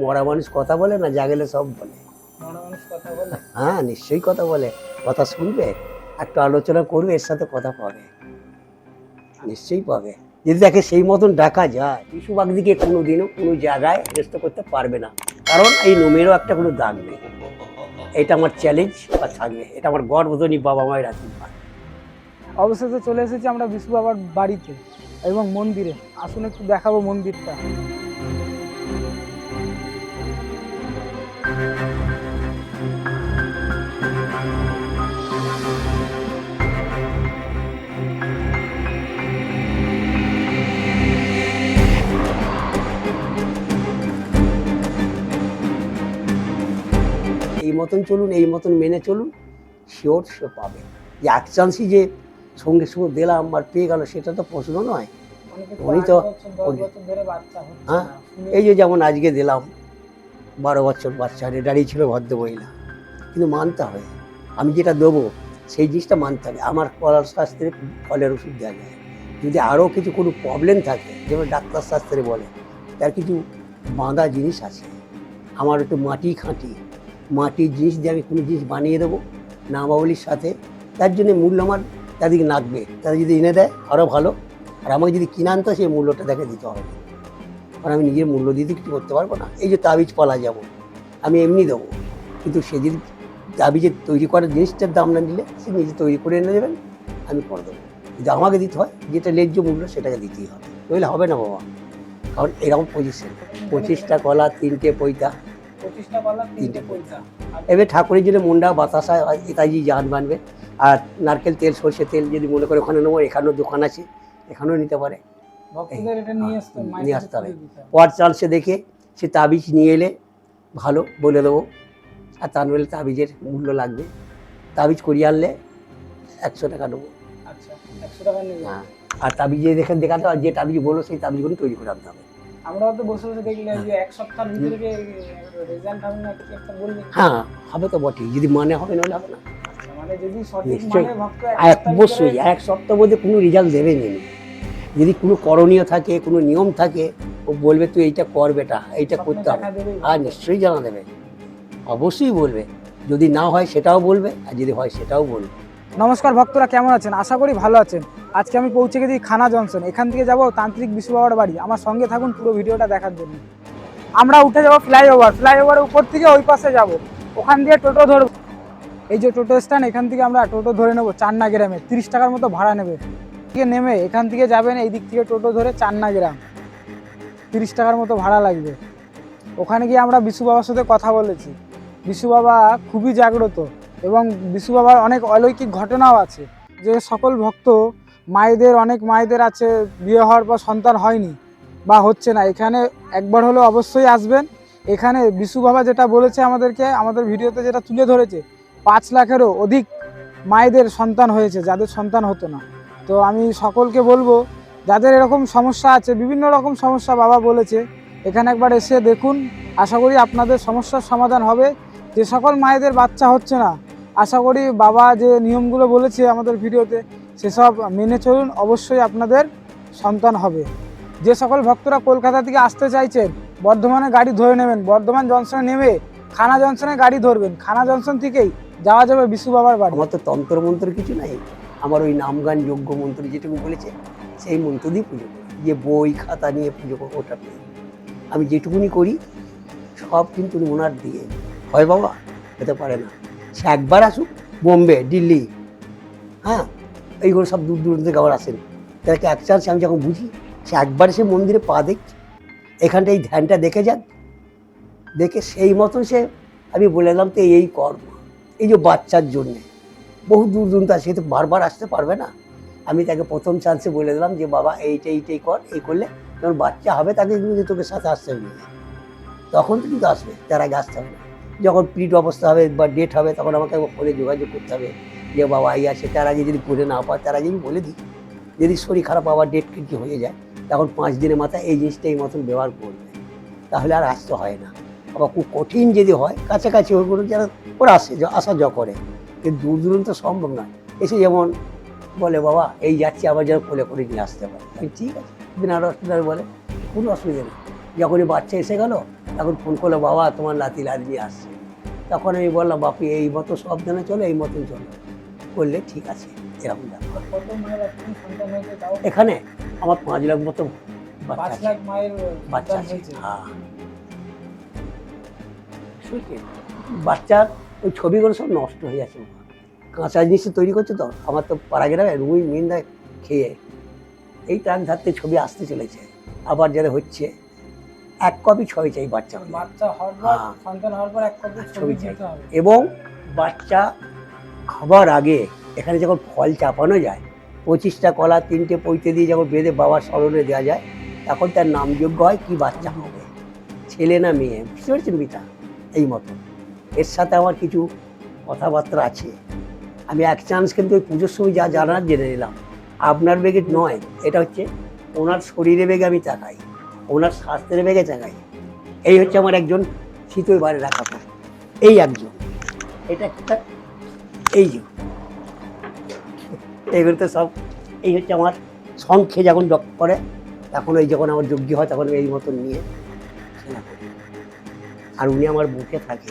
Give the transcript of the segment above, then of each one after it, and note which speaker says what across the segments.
Speaker 1: মরা মানুষ কথা বলে না যা গেলে সব বলে?
Speaker 2: মানুষ কথা বলে?
Speaker 1: হ্যাঁ নিশ্চয়ই কথা বলে। কথা শুনবে একটু আলোচনা করবে এর সাথে কথা পাবে। নিশ্চয়ই পাবে। যদি তাকে সেই মতন ডাকা যায় শিশু বাগদিকে কোনো দিনও কোনো জায়গায় ব্যস্ত করতে পারবে না। কারণ এই নোমেরও একটা কোনো দাগ নেই। এটা আমার চ্যালেঞ্জ বা থাকবে। এটা আমার গর্বধনী বাবা মায়ের আশীর্বাদ।
Speaker 2: অবশেষে চলে এসেছি আমরা বিশু বাবার বাড়িতে এবং মন্দিরে। আসুন একটু দেখাবো মন্দিরটা।
Speaker 1: এই মতন চলুন এই মতন মেনে চলুন শিওর সে পাবে। যে এক চান্সই যে সঙ্গে সঙ্গে দিলাম আর পেয়ে গেল সেটা তো প্রশ্ন নয়। উনি তো- হ্যাঁ, এই যে যেমন আজকে দিলাম বারো বছর বাচ্চা দাঁড়িয়ে ছিল ভদ্র মহিলা কিন্তু মানতে হবে। আমি যেটা দেবো সেই জিনিসটা মানতে হবে। আমার কলার শাস্ত্রে ফলের ওষুধ দেওয়া যায়। যদি আরও কিছু কোনো প্রবলেম থাকে যেমন ডাক্তার শাস্ত্রে বলে তার কিছু বাঁধা জিনিস আছে। আমার একটু মাটি খাঁটি মাটির জিনিস দিয়ে আমি কোনো জিনিস বানিয়ে দেবো, নামাবলির সাথে। তার জন্য মূল্য আমার তাদেরকে নাকবে তারা যদি এনে দেয় আরও ভালো। আর আমাকে যদি কিনে আনতে সেই মূল্যটা তাকে দিতে হবে। কারণ আমি নিজের মূল্য দিতে কিছু করতে পারব না। এই যে তাবিজ পালা যাব, আমি এমনি দেবো। কিন্তু সে যদি তাবিজের তৈরি করার জিনিসটার দাম না দিলে সে নিজে তৈরি করে এনে দেবেন, আমি করে দেবো। যদি আমাকে দিতে হয়, যেটা ন্যায্য মূল্য সেটাকে দিতেই হবে। নইলে হবে না বাবা। কারণ এরকম পজিশন পঁচিশটা কলা, তিনটে পৈতা এবার ঠাকুরের জন্য মুন্ডা বাতাসা ইত্যাদি জান বানবে। আর নারকেল তেল সর্ষে তেল যদি মনে করে ওখানে নেব এখানেও দোকান আছে এখানেও নিতে পারে।
Speaker 2: নিয়ে আসতে
Speaker 1: আসতে হবে। দেখে সে তাবিজ নিয়ে এলে ভালো বলে দেবো। আর তার নইলে তাবিজের মূল্য লাগবে। তাবিজ করিয়ে আনলে একশো টাকা নেব।
Speaker 2: আচ্ছা
Speaker 1: হ্যাঁ আর তাবিজে দেখে দেখাতে যে তাবিজ বলো সেই তাবিজগুলো তৈরি করে আনতে হবে।
Speaker 2: আমরাও তো বসে বসে দেখলে যে এক সপ্তাহের ভিতরে রেজাল্ট হবে না কিছু একটা বললেন
Speaker 1: হ্যাঁ হবে তো বটেই যদি মানে হবে নাহলে হবে না।
Speaker 2: মানে যদি সঠিক মানে ভক্ত এক
Speaker 1: অবশ্যই এক সপ্তাহ মধ্যে কোনো রেজাল্ট দেবে নি। যদি কোনো করণীয় থাকে কোনো নিয়ম থাকে ও বলবে তুই এইটা কর বেটা এইটা করতে হবে। আর নিশ্চয়ই জানা দেবে। অবশ্যই বলবে। যদি না হয় সেটাও বলবে আর যদি হয় সেটাও বলবে।
Speaker 2: নমস্কার ভক্তরা কেমন আছেন? আশা করি ভালো আছেন। আজকে আমি পৌঁছে গেছি খানা জংশন। এখান থেকে যাব তান্ত্রিক বিশু বাবার বাড়ি। আমার সঙ্গে থাকুন পুরো ভিডিওটা দেখার জন্য। আমরা উঠে যাব ফ্লাইওভার। ফ্লাইওভারের উপর থেকে ওই পাশে যাব। ওখান দিয়ে টোটো ধরব। এই যে টোটো স্ট্যান্ড, এখান থেকে আমরা টোটো ধরে নেব চান্না গ্রামে তিরিশ টাকার মতো ভাড়া নেবে। থেকে নেমে এখান থেকে যাবেন এই দিক থেকে টোটো ধরে চান্না গ্রাম তিরিশ টাকার মতো ভাড়া লাগবে। ওখানে গিয়ে আমরা বিশু বাবার সাথে কথা বলেছি। বিশু বাবা খুবই জাগ্রত এবং বিশু বাবার অনেক অলৌকিক ঘটনাও আছে। যে সকল ভক্ত মায়েদের, অনেক মায়েদের আছে, বিয়ে হওয়ার পর সন্তান হয়নি বা হচ্ছে না। এখানে একবার হলেও অবশ্যই আসবেন। এখানে বিশু বাবা যেটা বলেছে আমাদেরকে, আমাদের ভিডিওতে যেটা তুলে ধরেছে, পাঁচ লাখেরও অধিক মায়েদের সন্তান হয়েছে, যাদের সন্তান হতো না। তো আমি সকলকে বলব, যাদের এরকম সমস্যা আছে, বিভিন্ন রকম সমস্যা বাবা বলেছে, এখানে একবার এসে দেখুন। আশা করি আপনাদের সমস্যার সমাধান হবে। যে সকল মায়েদের বাচ্চা হচ্ছে না, আশা করি বাবা যে নিয়মগুলো বলেছে আমাদের ভিডিওতে সেসব মেনে চলুন, অবশ্যই আপনাদের সন্তান হবে। যে সকল ভক্তরা কলকাতা থেকে আসতে চাইছেন, বর্ধমানে গাড়ি ধরে নেবেন, বর্ধমান জংশনে নেমে খানা জংশনে গাড়ি ধরবেন, খানা জংশন থেকেই যাওয়া যাবে বিশু বাবার বাড়ি।
Speaker 1: আমার তো তন্ত্র মন্ত্র কিছু নাই। আমার ওই নাম গান যোগ্য মন্ত্র যেটুকু বলেছে, সেই মন্ত্র দিয়ে পুজো যে বই, খাতা নিয়ে পুজো করব, ওটা। আমি যেটুকুনি করি, সব কিন্তু ওনার দিয়ে। হয় বাবা, হতে পারে না। সে একবার আসুক, বোম্বে, দিল্লি হ্যাঁ? এইগুলো সব দূর দূরান্ত থেকে আবার আসেন। তাদেরকে এক চান্স আমি যখন বুঝি, সে একবার সে মন্দিরে পা দেখ এখানটা এই ধ্যানটা দেখে যান। দেখে সেই মতন সে, আমি বলে দিলাম তো এই কর্ম, এই যে বাচ্চার জন্যে। বহু দূর আছে, সে তো বারবার আসতে পারবে না। আমি তাকে প্রথম চান্সে বলে দিলাম যে, বাবা, এইটা, এইটাই কর, এই করলে যখন বাচ্চা হবে তাকে কিন্তু তোকে সাথে আসতে হবে। তখন তো কিন্তু আসবে, তার আগে আসতে হবে না। যখন পিরিয়ড অবস্থা হবে বা ডেট হবে, তখন আমাকে ফোনে যোগাযোগ করতে হবে। যে বাবা এই আছে তার আগে যদি করে না পায়, তার আগে আমি বলে দিই। যদি শরীর খারাপ আবার ডেট কিছু হয়ে যায়, তখন পাঁচ দিনের মাথায় এই জিনিসটা এই মতন ব্যবহার করবে। তাহলে আর আসতে হয় না। আবার খুব কঠিন যদি হয়, কাছাকাছি ওইগুলো যারা, ওরা আসে আসা যা করে। কিন্তু দূর দূরান্ত সম্ভব নয়। এসে যেমন বলে, বাবা, এই যাচ্ছি, আবার যেন কোলে করে নিয়ে আসতে পারে। আমি, ঠিক আছে। বিনা হসপিটাল বলে, কোনো অসুবিধা নেই। যখনই বাচ্চা এসে গেল, তখন ফোন করল, বাবা, তোমার নাতি লাদমি আসছে। তখন আমি বললাম, বাপি, এই মতো সব দিনে চলো, এই মতন চলো। করলে ঠিক আছে এরকম ব্যাপার।
Speaker 2: এখন
Speaker 1: আমার পাঁচ লাখ মতো বাচ্চা বাচ্চা আছে হ্যাঁ। বাচ্চার ওই ছবিগুলো সব নষ্ট হয়ে যাচ্ছে কাঁচা জিনিস তৈরি করছে তো আমার তো পাড়া গ্রামে রুই মিন্দা খেয়ে এই ট্রাক ধারতে ছবি আসতে চলেছে আবার যারা হচ্ছে এক কপি ছবি চাই বাচ্চা
Speaker 2: বাচ্চা হওয়ার পর
Speaker 1: হ্যাঁ।
Speaker 2: সন্তান হওয়ার পর এক কপি ছবি
Speaker 1: চাই। এবং বাচ্চা খাবার আগে এখানে যখন ফল চাপানো যায়, পঁচিশটা কলা, তিনটে পৈতে দিয়ে যখন বেঁধে বাবার স্মরণে দেওয়া যায়, তখন তার নামযোগ্য হয় কি বাচ্চা হবে। ছেলে না মেয়ে? বুঝতে পারছেন বিটা এই মতো। এর সাথে আমার কিছু কথাবার্তা আছে। আমি এক চান্স কিন্তু ওই পুজোর সময় যা জানার জেনে নিলাম। আপনার বেগে নয়, এটা হচ্ছে ওনার শরীরে বেগে আমি তাকাই, ওনার স্বাস্থ্যের বেগে তাকাই। এই হচ্ছে আমার একজন শীতল বাড়ি রাখা এই একজন। এটা এই যে। এগুলো তো সব এই হচ্ছে আমার সংখ্যে যখন জপ করে তখন ওই যখন আমার যোগ্য হয় তখন এই মতন নিয়ে। আর উনি আমার বুকে থাকে।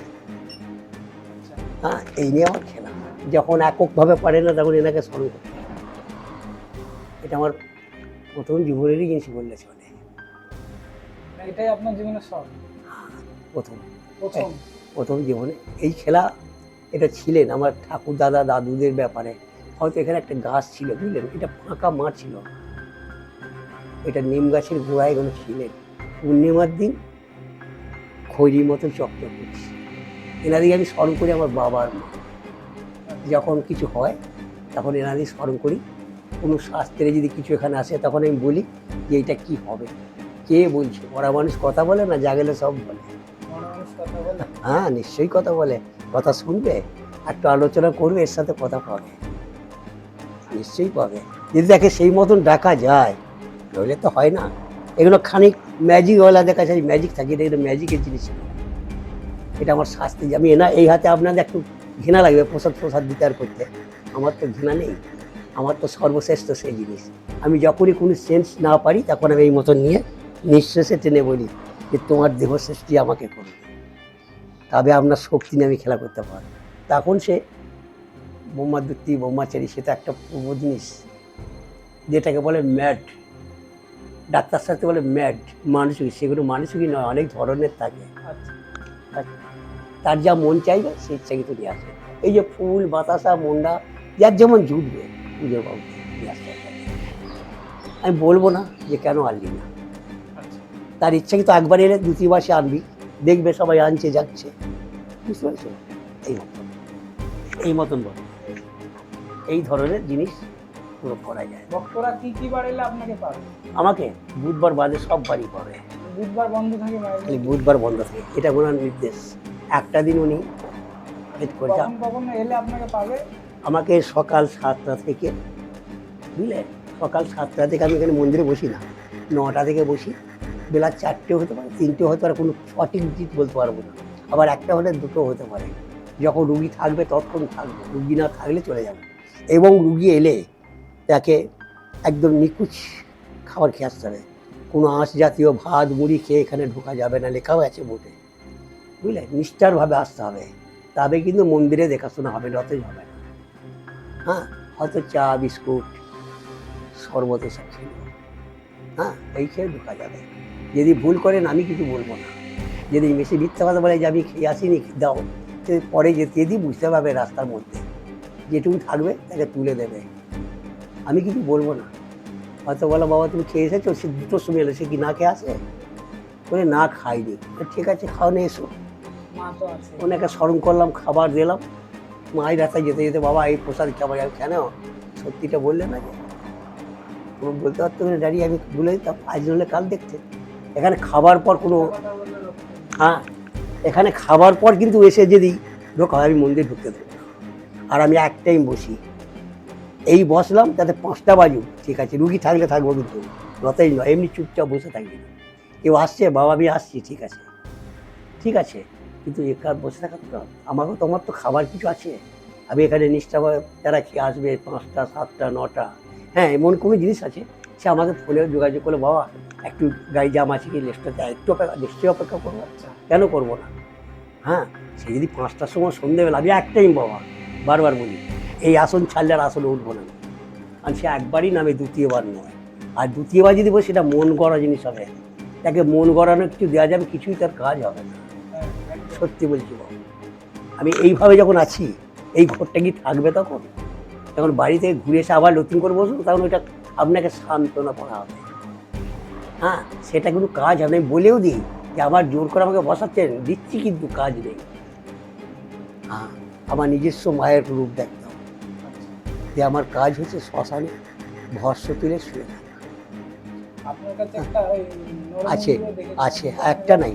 Speaker 1: হ্যাঁ এই নিয়ে আমার খেলা। যখন এককভাবে পারে না তখন এনাকে স্মরণ করতে এটা আমার প্রথম জীবনেরই জিনিস বললে চলে।
Speaker 2: এটাই আপনার জীবনের
Speaker 1: প্রথম।
Speaker 2: প্রথম।
Speaker 1: প্রথম জীবনে এই খেলা এটা ছিলেন আমার ঠাকুর দাদা দাদুদের ব্যাপারে। হয়তো এখানে একটা গাছ ছিল বুঝলেন? এটা ফাঁকা মাঠ ছিল। এটা নিম গাছের গোড়ায় এগুলো ছিলেন। পূর্ণিমার দিন খৈরি মতো চকচক করছি। এনাদিকে আমি স্মরণ করি আমার বাবার মা। যখন কিছু হয় তখন এনাদিকে স্মরণ করি। কোনো শাস্ত্রে যদি কিছু এখানে আসে তখন আমি বলি যে এটা কি হবে? কে বলছে? ওরা মানুষ কথা বলে না? যা গেলে সব বলে? হ্যাঁ নিশ্চয়ই কথা বলে। কথা শুনবে একটু আলোচনা করবে, এর সাথে কথা পাবে নিশ্চয়ই পাবে যদি তাকে সেই মতন ডাকা যায়, নইলে তো হয় না। এগুলো খানিক ম্যাজিকওয়ালা দেখা যায় ম্যাজিক থাকে, এটা এটা ম্যাজিকের জিনিস। এটা আমার শাস্তি। আমি এনা, এই হাতে আপনাদের একটু ঘৃণা লাগবে, প্রসাদ প্রসাদ আর করতে। আমার তো ঘৃণা নেই। আমার তো সর্বশ্রেষ্ঠ সেই জিনিস। আমি যখনই কোনো সেন্স না পারি, তখন আমি এই মতন নিয়ে নিঃশ্বাসে টেনে বলি যে তোমার দেহ সৃষ্টি আমাকে করবে। তবে আপনার শক্তি নিয়ে আমি খেলা করতে পারব তখন সে বোম্মাদুত্তি বোম্মাচারি সেটা একটা পূর্ব জিনিস যেটাকে বলে ম্যাড। ডাক্তার সাথে বলে ম্যাড মানসিক। সেগুলো মানসিকই নয় অনেক ধরনের থাকে।
Speaker 2: আচ্ছা।
Speaker 1: তার যা মন চাইবে সে ইচ্ছাকৃত নিয়ে আসে এই যে ফুল বাতাসা মন্ডা যার যেমন জুটবে পুজোর বাবু নিয়ে আসতে আমি বলব না যে কেন আনলি না। তার ইচ্ছা কিন্তু একবার এলে দু তিনবার সে আনবি। দেখবে সবাই আনছে যাচ্ছে। বুঝতে পারছ? এই মতন এই মতন বল। এই ধরনের জিনিস পুরো করা যায়।
Speaker 2: ভক্তরা কি কি বার এলে আপনাকে পাবে?
Speaker 1: আমাকে বুধবার বাদে সব বাড়ি পাবে।
Speaker 2: বুধবার বন্ধ থাকে
Speaker 1: খালি বুধবার বন্ধ থাকে। এটা ওনার নির্দেশ। একটা দিন উনি ভেদ করে যান
Speaker 2: কখন এলে আপনাকে পাবে?
Speaker 1: আমাকে সকাল সাতটা থেকে বুঝলে? সকাল সাতটা থেকে আমি এখানে মন্দিরে বসি না। নটা থেকে বসি। বেলা চারটেও হতে পারে তিনটেও হতে পারে, কোনো সঠিক দিক বলতে পারব না। আবার একটা হলে দুটো হতে পারে। যখন রুগী থাকবে, ততক্ষণ থাকবে। রুগী না থাকলে চলে যাবে। এবং রুগী এলে তাকে একদম নিখুঁত খাবার খেয়ে আসতে হবে। কোনো আঁশ জাতীয় ভাত, মুড়ি খেয়ে এখানে ঢোকা যাবে না, লেখাও আছে বোটে। বুঝলে? নিষ্ঠারভাবে আসতে হবে। তবে কিন্তু মন্দিরে দেখাশোনা হবে নতই হবে। না হ্যাঁ? হয়তো চা, বিস্কুট, শরবত এসব হ্যাঁ? এই খেয়ে ঢোকা যাবে। যদি ভুল করেন আমি কিছু বলব না। যদি বেশি মিথ্যা কথা বলে যে আমি খেয়ে আসিনি দাও। সে পরে যেতে দিই বুঝতে পারবে রাস্তার মধ্যে যেটুকু থাকবে তাকে তুলে দেবে। আমি কিছু বলব না। হয়তো বলো বাবা তুমি খেয়ে এসেছ? সে দুটোর সময় এলো সে কি না খেয়ে আসে? বলে না খাইনি। ঠিক আছে খাও নিয়ে এসো। ওনাকে স্মরণ করলাম খাবার দিলাম। মায়ের রাস্তায় যেতে যেতে বাবা এই প্রসাদ খাবার আমি কেন? সত্যিটা বললে না যে। বলতে পারতো না ড্যাডি আমি ভুলে দিতাম আজ নলে কাল দেখতে। এখানে খাবার পর কোনো। হ্যাঁ এখানে খাবার পর কিন্তু এসে যদি ঢোকা আমি মন্দির ঢুকতে দেবো আর আমি এক টাইম বসি। এই বসলাম, তাতে পাঁচটা বাজুক ঠিক আছে, রুগী থাকলে থাকব কিন্তু। নতাই নয়, এমনি চুপচাপ বসে থাকবে। কেউ আসছে, বাবা, আমি আসছি, ঠিক আছে। ঠিক আছে, কিন্তু একার বসে থাকা তো। আমারও তোমার তো খাবার কিছু আছে। আমি এখানে নিষ্ঠাভাবে যারা খেয়ে আসবে, পাঁচটা, সাতটা, নটা। হ্যাঁ এমন কোনো জিনিস আছে, সে আমাকে ফোনে যোগাযোগ করলে, বাবা একটু গাড়ি জাম আছে কি লেসটা দেয় একটু অপেক্ষা নিশ্চয়ই অপেক্ষা করব। কেন করব না? হ্যাঁ সে যদি পাঁচটার সময় সন্ধেবেলা আমি এক টাইম বাবা বারবার বলি এই আসন ছাড়লে আর আসলে উঠবো না। কারণ সে একবারই নামে দ্বিতীয়বার নয়। আর দ্বিতীয়বার যদি বলি সেটা মন গড়া জিনিস হবে। তাকে মন গড়ানো কিছু দেওয়া যাবে কিছুই তার কাজ হবে না। সত্যি বলছি বাবা। আমি এইভাবে যখন আছি এই ঘরটা কি থাকবে তখন? তখন বাড়ি থেকে ঘুরে এসে আবার নতুন করে বসুন তখন ওইটা আপনাকে সান্ত্বনা করা হবে। হ্যাঁ সেটা কিন্তু কাজ আমি বলেও দিই যে আমার জোর করে আমাকে বসাচ্ছেন দিচ্ছি কিন্তু কাজ নেই। হ্যাঁ আমার নিজস্ব মায়ের রূপ দেখতাম। যে আমার কাজ হচ্ছে শ্মশানে ভস্য তুলে শুয়ে আছে আছে একটা নাই।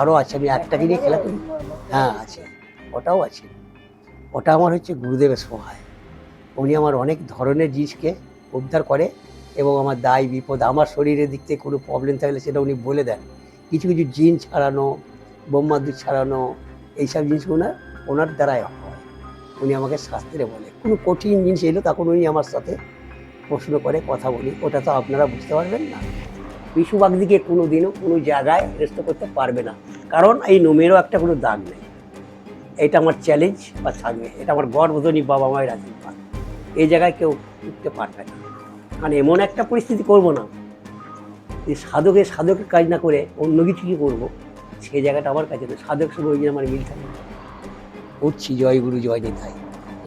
Speaker 1: আরও আছে আমি একটাকে নিয়ে খেলা করি। হ্যাঁ আছে ওটাও আছে। ওটা আমার হচ্ছে গুরুদেবের সহায়। উনি আমার অনেক ধরনের জিনিসকে উদ্ধার করে। এবং আমার দায় বিপদ, আমার শরীরের দিক থেকে কোনো প্রবলেম থাকলে সেটা উনি বলে দেন। কিছু কিছু জিন ছাড়ানো, ব্রহ্মাদুর ছাড়ানো, এইসব জিনিসগুলো ওনার ওনার দ্বারাই হয়। উনি আমাকে শাস্ত্রে বলে। কোনো কঠিন জিনিস এলো তখন উনি আমার সাথে প্রশ্ন করে, কথা বলি। ওটা তো আপনারা বুঝতে পারবেন না। বিশু বাগদিকে কোনো দিনও কোনো জায়গায় রেস্ট করতে পারবে না। কারণ এই নোমেরও একটা কোনো দাগ নেই। এটা আমার চ্যালেঞ্জ বা থাকবে। এটা আমার গর্বধনী বাবা মায়ের আশীর্বাদ। এই জায়গায় কেউ উঠতে পারবে না। কারণ এমন একটা পরিস্থিতি করব না যে সাধকের সাধকের কাজ না করে অন্য কিছু কি করব? সেই জায়গাটা আমার কাছে সাধক সঙ্গে ওই আমার মিল থাকে। উঠছি জয় গুরু, জয় নিতাই।